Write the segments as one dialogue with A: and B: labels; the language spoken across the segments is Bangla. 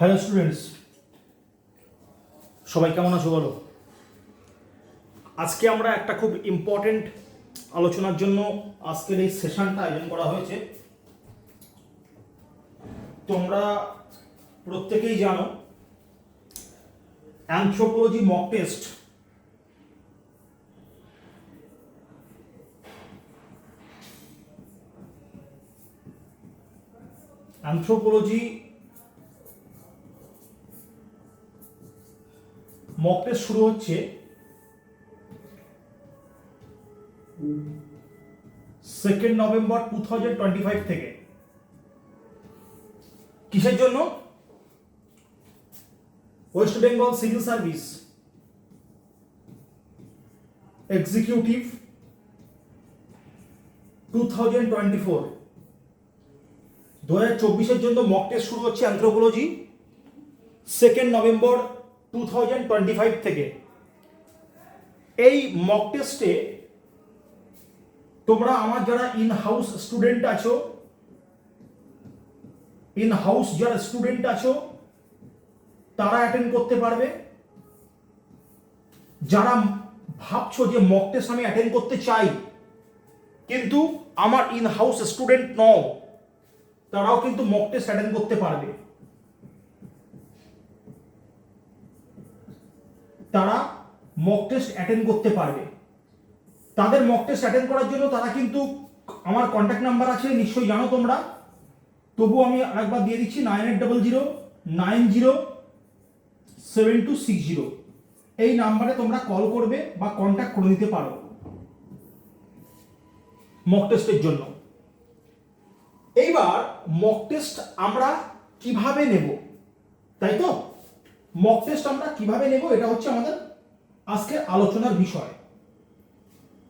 A: হ্যালো স্টুডেন্টস, সবাই কেমন আছো বলো? আজকে আমরা একটা খুব ইম্পর্টেন্ট আলোচনার জন্য আজকের এই সেশনটা আয়োজন করা হয়েছে। তোমরা প্রত্যেকেই জানো anthropology mock test anthropology mock test শুরু হচ্ছে second November two thousand twenty five থেকে। কিসের জন্য? West Bengal civil service executive two thousand twenty four দু হাজার চব্বিশের জন্য মক টেস্ট শুরু হচ্ছে anthropology second November two thousand twenty five থেকে। এই মক টেস্টে তোমরা আমার যারা ইন হাউস স্টুডেন্ট আছো ইন হাউস যারা স্টুডেন্ট আছো, তারা অ্যাটেন্ড করতে পারবে। যারা ভাবছ যে মক টেস্ট আমি অ্যাটেন্ড করতে চাই, কিন্তু আমার ইন হাউস স্টুডেন্ট নও, তারাও কিন্তু মক টেস্ট অ্যাটেন্ড করতে পারবে। তারা মক টেস্ট অ্যাটেন্ড করতে পারবে। তাদের মক টেস্ট অ্যাটেন্ড করার জন্য তারা কিন্তু আমার কন্ট্যাক্ট নাম্বার আছে, নিশ্চয়ই জানো তোমরা। তবু আমি আরেকবার দিয়ে দিচ্ছি nine eight double zero nine zero seven two six zero এই নাম্বারে তোমরা কল করবে বা কন্ট্যাক্ট করে নিতে পারো মক টেস্টের জন্য। এইবার মক টেস্ট আমরা কীভাবে নেব? তাই তো? মক টেস্ট আমরা কীভাবে নেব এটা হচ্ছে আমাদের আজকে আলোচনার বিষয়।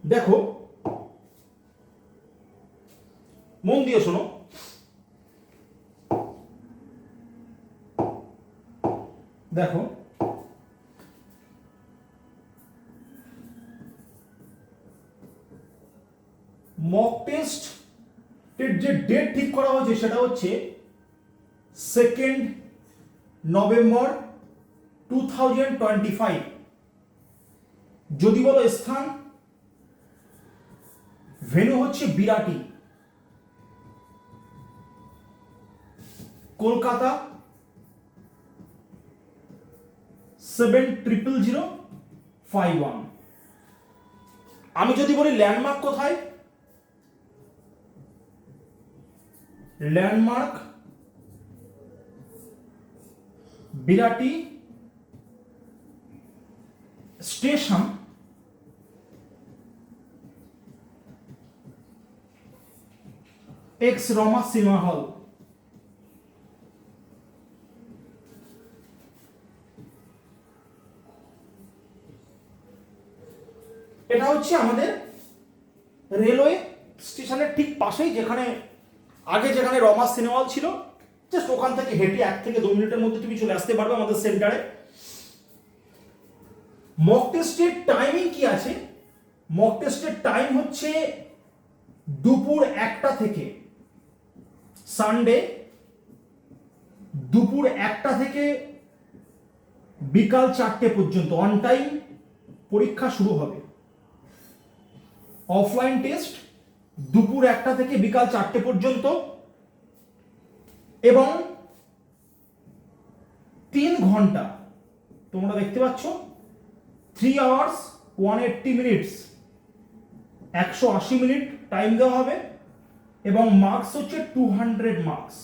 A: দেখো, মন দিয়ে শোনো। দেখো মক টেস্ট যে ডেট ঠিক করা হয়েছে সেটা হচ্ছে second November two thousand twenty five যদি বলো স্থান ভেনু হচ্ছে Birati. Kolkata seven triple zero five one আমি যদি বলি ল্যান্ডমার্ক কোথায়? Landmark Birati station ex Rama cinema hall. এটা হচ্ছে আমাদের রেলওয়ে স্টেশনের ঠিক পাশেই যেখানে, আগে যেখানে রমা সিনেমা হল ছিল, জাস্ট ওখান থেকে হেঁটে এক থেকে দু মিনিটের মধ্যে তুমি চলে আসতে পারবে আমাদের সেন্টারে। মক টেস্টের টাইমিং কি আছে? মক টেস্টের টাইম হচ্ছে দুপুর একটা থেকে সানডে দুপুর একটা থেকে বিকাল চারটে পর্যন্ত অন টাইম পরীক্ষা শুরু হবে। অফলাইন টেস্ট দুপুর একটা থেকে বিকাল চারটে পর্যন্ত এবং তিন ঘণ্টা, তোমরা দেখতে পাচ্ছ? Three hours one eighty minutes একশো আশি মিনিট টাইম দেওয়া হবে এবং মার্কস হচ্ছে টু হান্ড্রেড মার্কস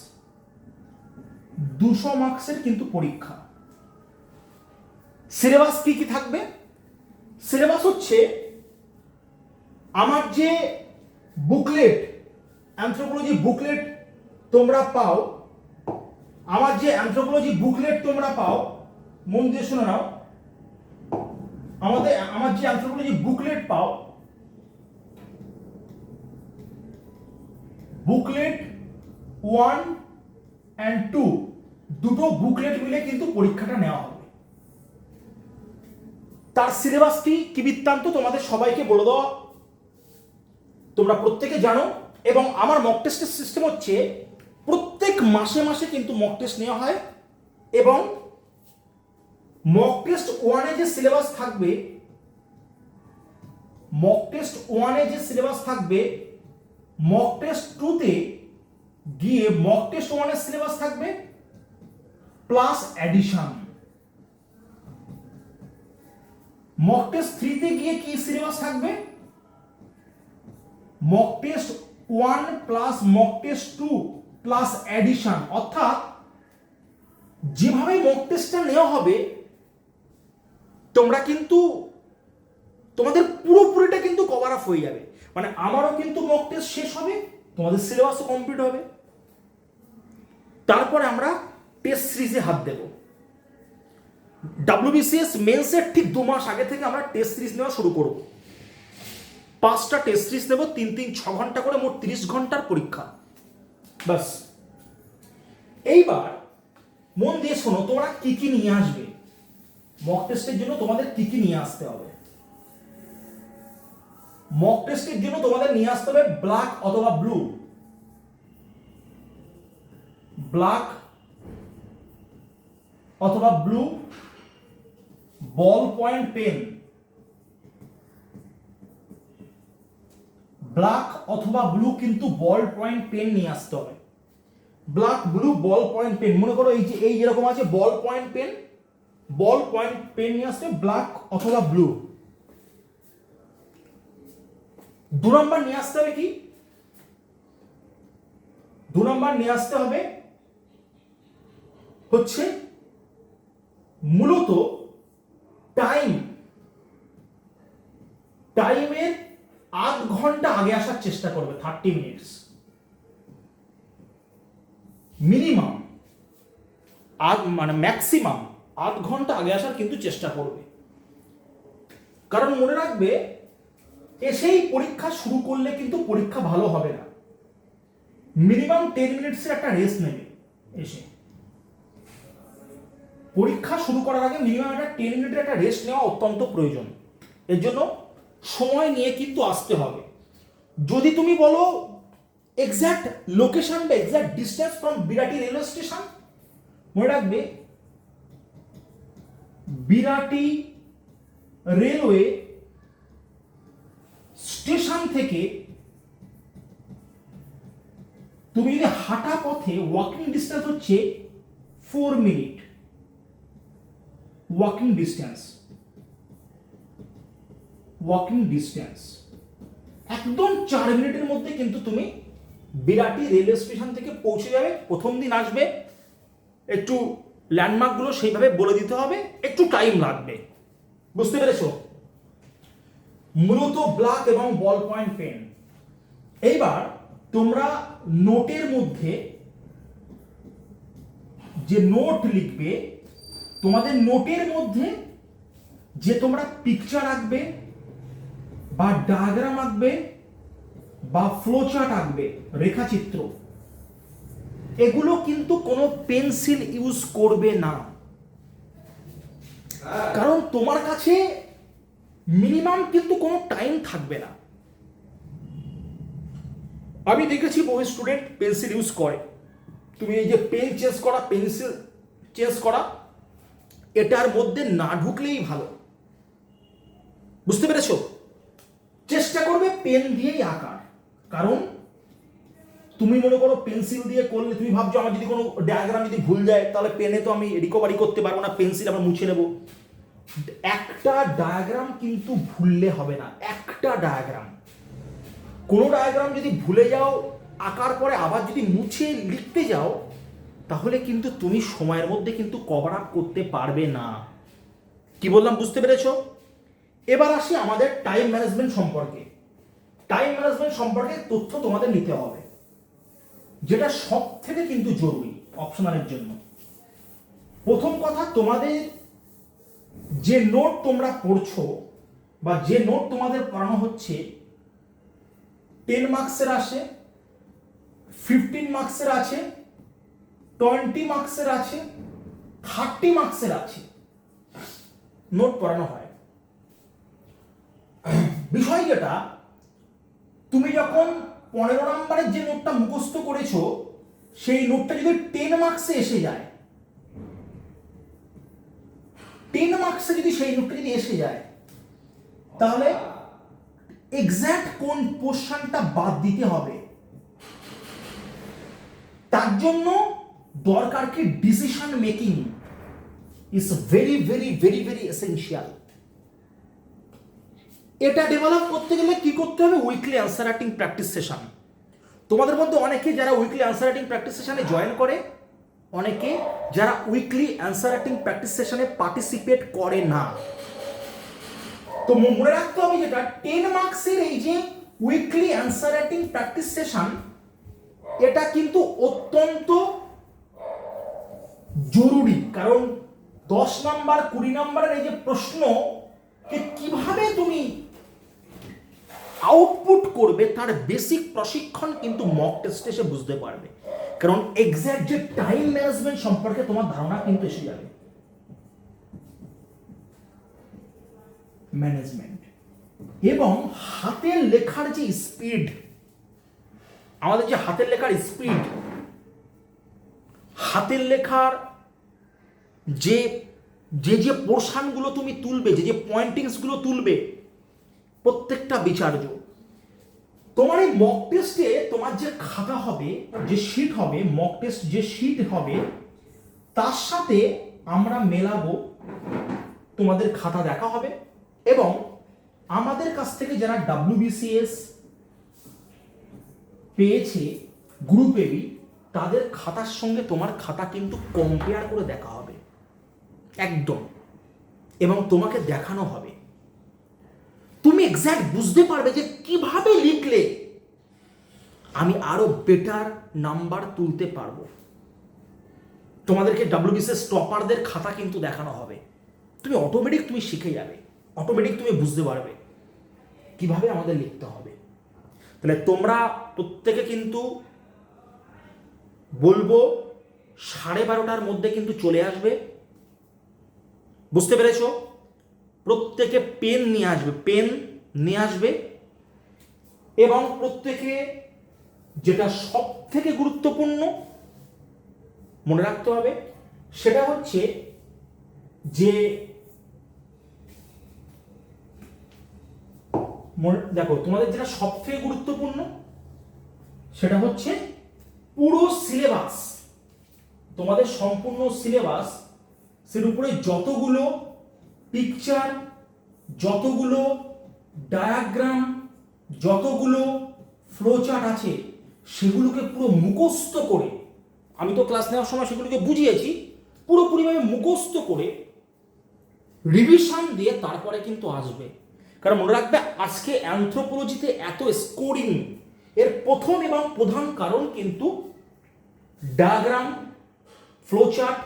A: দুশো মার্কসের কিন্তু পরীক্ষা। সিলেবাস কি কি থাকবে? সিলেবাস হচ্ছে আমার যে বুকলেট অ্যান্থ্রোপোলজি বুকলেট তোমরা পাও, আমার যে অ্যান্থ্রোপোলজি বুকলেট তোমরা পাও, মন দিয়ে শুনে নাও। আমাদের, আমার যে অ্যান্থ্রোপোলজি বুকলেট পাও বুকলেট ওয়ান অ্যান্ড টু দুটো বুকলেট মিলে কিন্তু পরীক্ষাটা নেওয়া হবে। তার সিলেবাসটি কি বৃত্তান্ত, তোমাদের সবাইকে বলে দেওয়া তোমরা প্রত্যেকে জানো, এবং আমার মক টেস্টের সিস্টেম হচ্ছে, প্রত্যেক মাসে মাসে কিন্তু মক টেস্ট নেওয়া হয়, এবং মক টেস্ট ওয়ানে যে সিলেবাস থাকবে মক টেস্ট ওয়ানে যে সিলেবাস থাকবে মক টেস্ট টুতে গিয়ে মক টেস্ট ওয়ানের সিলেবাস থাকবে প্লাস অ্যাডিশন মক টেস্ট থ্রিতে গিয়ে কি সিলেবাস থাকবে? Mock test one plus mock test two plus addition অর্থাৎ, যেভাবে মক টেস্টটা নেওয়া হবে তোমরা কিন্তু তোমাদের পুরোপুরিটা কিন্তু কভার আপ হয়ে যাবে। মানে আমারও কিন্তু মক টেস্ট শেষ হবে, তোমাদের সিলেবাসও কমপ্লিট হবে। তারপরে আমরা টেস্ট সিরিজে হাত দেব। ডাব্লিউবিসিএস মেন্সের ঠিক দু মাস আগে থেকে আমরা টেস্ট সিরিজ নেওয়া শুরু করব। পাঁচটা টেস্ট সিরিজ নেব, তিন তিন, ছ ঘণ্টা করে মোট তিরিশ ঘণ্টার পরীক্ষা। বাস এইবার মন দিয়ে শোনো, তোমরা কি কি নিয়ে আসবে? মক টেস্টের জন্য তোমাদের কি কি নিয়ে আসতে হবে? মক টেস্টের জন্য তোমাদের নিয়ে আসতে হবে ব্ল্যাক অথবা ব্লু ব্ল্যাক অথবা blue ball point pen black অথবা ব্লু কিন্তু বল পয়েন্ট পেন নিয়ে আসতে হবে। Black blue ball point pen মনে করো এই যে, এই যেরকম আছে ball point pen ball point pen নিয়ে আসতে ব্ল্যাক অথবা ব্লু। দু নম্বর নিয়ে আসতে হবে কি? দু নম্বর নিয়ে আসতে হবে হচ্ছে মূলত টাইম। টাইমের আধ ঘণ্টা আগে আসার চেষ্টা করবে, থার্টি মিনিটস। মিনিমাম। আধ মানে ম্যাক্সিমাম। আধ ঘণ্টা আগে আসার কিন্তু চেষ্টা করবে। কারণ মনে রাখবে, এসেই পরীক্ষা শুরু করলে কিন্তু পরীক্ষা ভালো হবে না। মিনিমাম টেন মিনিটসের একটা রেস্ট নেবে এসে। পরীক্ষা শুরু করার আগে মিনিমাম একটা টেন মিনিটের একটা রেস্ট নেওয়া অত্যন্ত প্রয়োজন। এর জন্য সময় নিয়ে কিন্তু আসতে হবে। যদি তুমি বলো এক্স্যাক্ট লোকেশন বা exact distance from Birati railway station মনে রাখবে বিরাটি রেলওয়ে স্টেশন থেকে তুমি যদি হাঁটা পথে ওয়াকিং ডিস্টেন্স হচ্ছে four minute walking distance walking distance একদম চার মিনিটের মধ্যে কিন্তু তুমি বিরাটি রেলওয়ে স্টেশন থেকে পৌঁছে যাবে, প্রথম দিন আসবে। একটু ল্যান্ডমার্কগুলো সেইভাবে বলে দিতে হবে, একটু টাইম লাগবে। বুঝতে পেরেছ? মূলত ব্ল্যাক এবং বল পয়েন্ট পেন এইবার তোমরা নোটের মধ্যে যে নোট লিখবে, তোমাদের নোটের মধ্যে যে তোমরা পিকচার আঁকবে, বা ডায়াগ্রাম আঁকবে, বা ফ্লোচার্ট আঁকবে, রেখাচিত্র। এগুলো কিন্তু কোনো পেন্সিল ইউজ করবে না। কারণ তোমার কাছে মিনিমাম কিন্তু কোনো টাইম থাকবে না। আমি দেখেছি বহু স্টুডেন্ট পেন্সিল ইউজ করে। তুমি এই যে পেন চেঞ্জ করা, পেন্সিল চেঞ্জ করা, এটার মধ্যে না ঢুকলেই ভালো। বুঝতে পেরেছ? চেষ্টা করবে পেন দিয়েই আঁকার। কারণ তুমি মনে করো পেন্সিল দিয়ে করলে, তুমি ভাবছ আমার যদি কোনো ডায়াগ্রাম যদি ভুল যায়, তাহলে পেনে তো আমি রিকভারি করতে পারব না, পেন্সিল আমরা মুছে নেব। একটা ডায়াগ্রাম কিন্তু ভুললে হবে না, একটা ডায়াগ্রাম কোনো ডায়াগ্রাম যদি ভুলে যাও, আঁকার পরে আবার যদি মুছে লিখতে যাও, তাহলে কিন্তু তুমি সময়ের মধ্যে কিন্তু কভার আপ করতে পারবে না। কি বললাম, বুঝতে পেরেছ? এবার আসি আমাদের টাইম ম্যানেজমেন্ট সম্পর্কে। টাইম ম্যানেজমেন্ট সম্পর্কে তথ্য তোমাদের নিতে হবে। যেটা সব থেকে কিন্তু জরুরি অপশনালের জন্য। প্রথম কথা, তোমাদের যে নোট তোমরা পড়ছো বা যে নোট তোমাদের পড়ানো হচ্ছে টেন মার্কসের আসে ফিফটিন মার্কসের আছে টোয়েন্টি মার্কসের আছে থার্টি মার্কসের আছে। নোট পড়ানো হয়। বিষয় যেটা, তুমি যখন পনেরো নম্বরের যে নোটটা মুখস্থ করেছ, সেই নোটটা যদি টেন মার্কসে এসে যায় টেন মার্কসে যদি সেই নোটটা যদি এসে যায়, তাহলে এক্স্যাক্ট কোন পোর্শনটা বাদ দিতে হবে? তার জন্য দরকার কি decision making is very very very very essential এটা ডেভেলপ করতে গেলে কি করতে হবে? Weekly answer writing practice session তোমাদের মধ্যে অনেকে যারা উইকলি অ্যান্সার রাইটিং প্র্যাকটিস সেশনে জয়েন করে, অনেকে যারা উইকলি অ্যান্সার রাইটিং প্র্যাকটিস সেশনে পার্টিসিপেট করে না। তো মনে রাখতে হবে যেটা টেন মার্কসের এই যে weekly answer writing practice session এটা কিন্তু অত্যন্ত জরুরি। কারণ দশ নাম্বার, কুড়ি নাম্বারের এই যে প্রশ্ন কীভাবে তুমি আউটপুট করবে, তার বেসিক প্রশিক্ষণ কিন্তু মক টেস্টে এসে বুঝতে পারবে। কারণ এক্স্যাক্ট যে টাইম ম্যানেজমেন্ট সম্পর্কে তোমার ধারণা কিন্তু এসে যাবে। ম্যানেজমেন্ট এবং হাতের লেখার যে স্পিড আমাদের যে হাতের লেখার স্পিড হাতের লেখার যে যে যে পোর্শনগুলো তুমি তুলবে, যে যে পয়েন্টিংসগুলো তুলবে প্রত্যেকটা বিচার্য। তোমার এই মক টেস্টে তোমার যে খাতা হবে, যে শিট হবে মক টেস্ট যে শিট হবে, তার সাথে আমরা মেলাবো, তোমাদের খাতা দেখা হবে এবং আমাদের কাছ থেকে যারা ডাব্লিউবিসিএস পেয়েছে গ্রুপ এবি তাদের খাতার সঙ্গে তোমার খাতা কিন্তু কম্পেয়ার করে দেখা হবে। একদম। এবং তোমাকে দেখানো হবে। তুমি এক্স্যাক্ট বুঝতে পারবে যে কীভাবে লিখলে আমি আরও বেটার নাম্বার তুলতে পারব। তোমাদেরকে ডাব্লিউবিসিএস টপারদের খাতা কিন্তু দেখানো হবে। তুমি অটোমেটিক তুমি শিখে যাবে। অটোমেটিক তুমি বুঝতে পারবে কীভাবে আমাদের লিখতে হবে। তাহলে তোমরা প্রত্যেকে কিন্তু বলব সাড়ে বারোটার মধ্যে কিন্তু চলে আসবে। বুঝতে পেরেছ? প্রত্যেকে পেন নিয়ে আসবে পেন নিয়ে আসবে এবং প্রত্যেকে যেটা সব থেকে গুরুত্বপূর্ণ মনে রাখতে হবে সেটা হচ্ছে যে দেখো তোমাদের যেটা সব থেকে গুরুত্বপূর্ণ সেটা হচ্ছে পুরো সিলেবাস তোমাদের সম্পূর্ণ সিলেবাস সের উপরে যতগুলো পিকচার যতগুলো ডায়াগ্রাম যতগুলো ফ্লোচার্ট আছে, সেগুলোকে পুরো মুখস্থ করে, আমি তো ক্লাস নেওয়ার সময় সেগুলোকে বুঝিয়েছি পুরোপুরিভাবে মুখস্থ করে রিভিশন দিয়ে তারপরে কিন্তু আসবে। কারণ মনে রাখবে, আজকে অ্যান্থ্রোপোলজিতে এত স্কোরিং এর প্রথম এবং প্রধান কারণ কিন্তু ডায়াগ্রাম ফ্লোচার্ট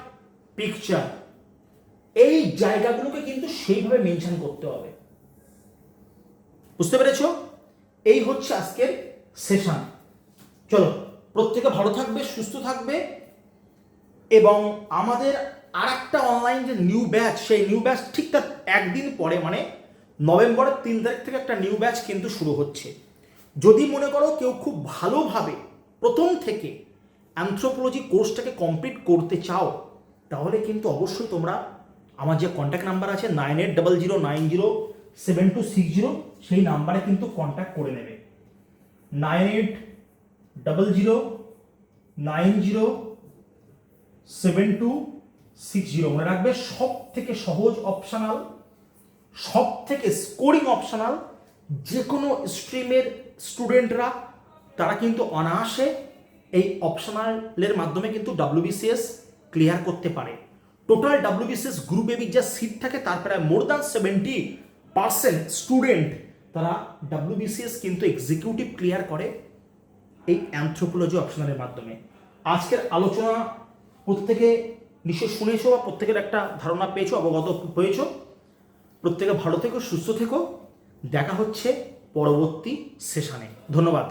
A: পিকচার এই জায়গাগুলোকে কিন্তু সেইভাবে মেনশন করতে হবে। বুঝতে পেরেছ? এই হচ্ছে আজকের সেশন। চলো, প্রত্যেকে ভালো থাকবে, সুস্থ থাকবে এবং আমাদের আর একটা অনলাইন যে নিউ ব্যাচ সেই নিউ ব্যাচ ঠিক তার একদিন পরে মানে নভেম্বরের তিন তারিখ থেকে একটা নিউ ব্যাচ কিন্তু শুরু হচ্ছে। যদি মনে করো কেউ খুব ভালোভাবে প্রথম থেকে অ্যান্থ্রোপোলজি কোর্সটাকে কমপ্লিট করতে চাও, তাহলে কিন্তু অবশ্যই তোমরা আমার যে কন্ট্যাক্ট নাম্বার আছে nine eight double zero nine zero seven two six zero সেই নাম্বারে কিন্তু কন্ট্যাক্ট করে নেবে। Nine eight double zero nine zero seven two six zero মনে রাখবে সব থেকে সহজ অপশনাল সব থেকে স্কোরিং অপশনাল যে কোনো স্ট্রিমের স্টুডেন্টরা তারা কিন্তু অনায়াসে এই অপশনালের মাধ্যমে কিন্তু ডাব্লিউবিসিএস ক্লিয়ার করতে পারে। টোটাল ডাব্লিউবিসিএস গ্রুপ এবির যা সিট থাকে, তার প্রায় more than seventy percent student তারা ডাব্লিউবিসিএস কিন্তু এক্সিকিউটিভ ক্লিয়ার করে এই অ্যান্থ্রোপোলজি অপশনালের মাধ্যমে। আজকের আলোচনা প্রত্যেকে নিশ্চয় শুনেছো বা প্রত্যেকের একটা ধারণা পেয়েছ, অবগত হয়েছো। প্রত্যেকে ভালো থেকো, সুস্থ থেকো। দেখা হচ্ছে পরবর্তী সেশানে ধন্যবাদ।